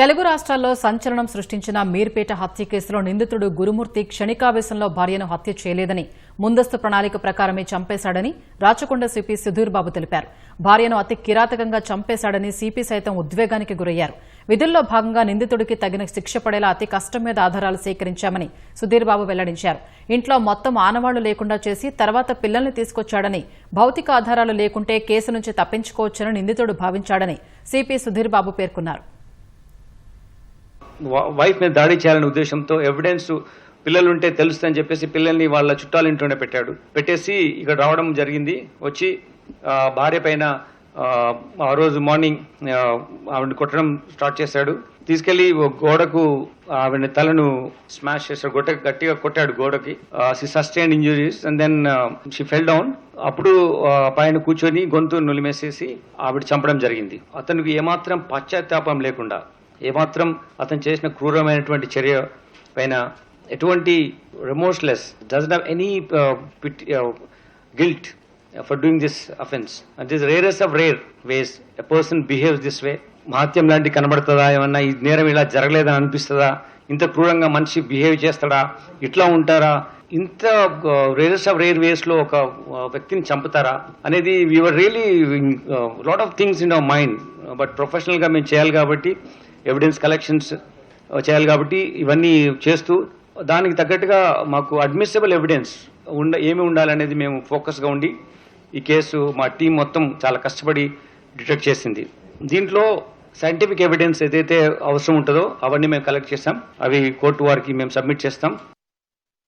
తెలుగు రాష్ట్రాల్లో సంచలనం సృష్టించిన మీర్పేట హత్య కేసులో నిందితుడు గురుమూర్తి క్షణికావేశంలో భార్యను హత్య చేయలేదని ముందస్తు ప్రణాళిక ప్రకారమే చంపేశాడని రాచకొండ సిపి సుధీర్ బాబు తెలిపారు. భార్యను అతి కిరాతకంగా చంపేశాడని సిపి సైతం ఉద్వేగానికి గురయ్యారు. విధుల్లో భాగంగా నిందితుడికి తగిన శిక్ష పడేలా అతి కష్టం మీద ఆధారాలు సేకరించామని సుధీర్ బాబు వెల్లడించారు. ఇంట్లో మొత్తం ఆనవాళ్ళు లేకుండా చేసి తర్వాత పిల్లల్ని తీసుకొచ్చాడని భౌతిక ఆధారాలు లేకుంటే కేసు నుంచి తప్పించుకోవచ్చని నిందితుడు భావించాడని సిపి సుధీర్ బాబు పేర్కొన్నారు. వైఫ్ మీద దాడి చేయాలనే ఉద్దేశంతో ఎవిడెన్స్ పిల్లలు ఉంటే తెలుస్తుందని చెప్పేసి పిల్లల్ని వాళ్ళ చుట్టాల ఇంట్లోనే పెట్టాడు. పెట్టేసి ఇక్కడ రావడం జరిగింది. వచ్చి భార్య పైన ఆ, రోజు మార్నింగ్ ఆవిడని కొట్టడం స్టార్ట్ చేశాడు. తీసుకెళ్ళి ఓ గోడకు ఆవిడ తలను స్మాష్ చేశాడు. గొట్ట గట్టిగా కొట్టాడు గోడకి. She sustain injuries and then she fell down అప్పుడు పైన కూర్చొని గొంతు నులిమేసేసి ఆవిడ చంపడం జరిగింది. అతనికి ఏమాత్రం పశ్చాత్తాపం లేకుండా ఏమాత్రం అతను చేసిన క్రూరమైనటువంటి చర్య పైన ఎటువంటి remorseless doesn't have any guilt for doing this offence and this rarest of rare ways a person behaves this way మహత్యం లాంటి కనబడుతుందా ఏమన్నా ఈ నేరం ఇలా జరగలేదని అనిపిస్తుందా? ఇంత క్రూరంగా మనిషి బిహేవ్ చేస్తాడా? ఇట్లా ఉంటారా? ఇంత రేరెస్ట్ ఆఫ్ రేర్ వేస్లో ఒక uh, వ్యక్తిని చంపుతారా? అనేది we're really lot of things in our mind but ప్రొఫెషనల్గా మేము చేయాలి కాబట్టి ఎవిడెన్స్ కలెక్షన్స్ చేయాలి కాబట్టి ఇవన్నీ చేస్తూ దానికి తగ్గట్టుగా మాకు అడ్మిసిబుల్ ఎవిడెన్స్ ఉండ ఏమి ఉండాలనేది మేము ఫోకస్గా ఉండి ఈ కేసు మా టీం మొత్తం చాలా కష్టపడి డిటెక్ట్ చేసింది. దీంట్లో సైంటిఫిక్ ఎవిడెన్స్ ఏదైతే అవసరం ఉంటుందో అవన్నీ మేము కలెక్ట్ చేస్తాం. అవి కోర్టు వారికి మేము సబ్మిట్ చేస్తాం.